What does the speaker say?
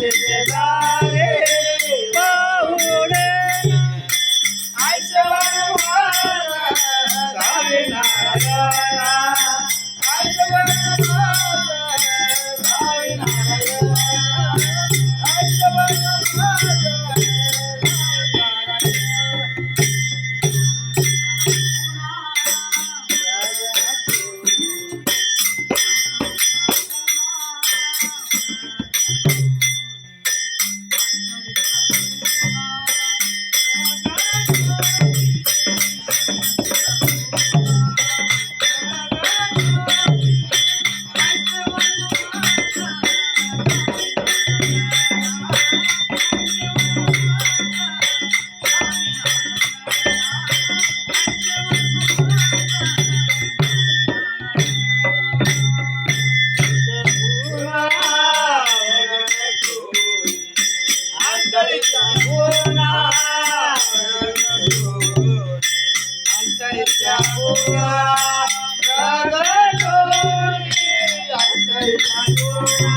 पाहुणे शेजारे Salvador.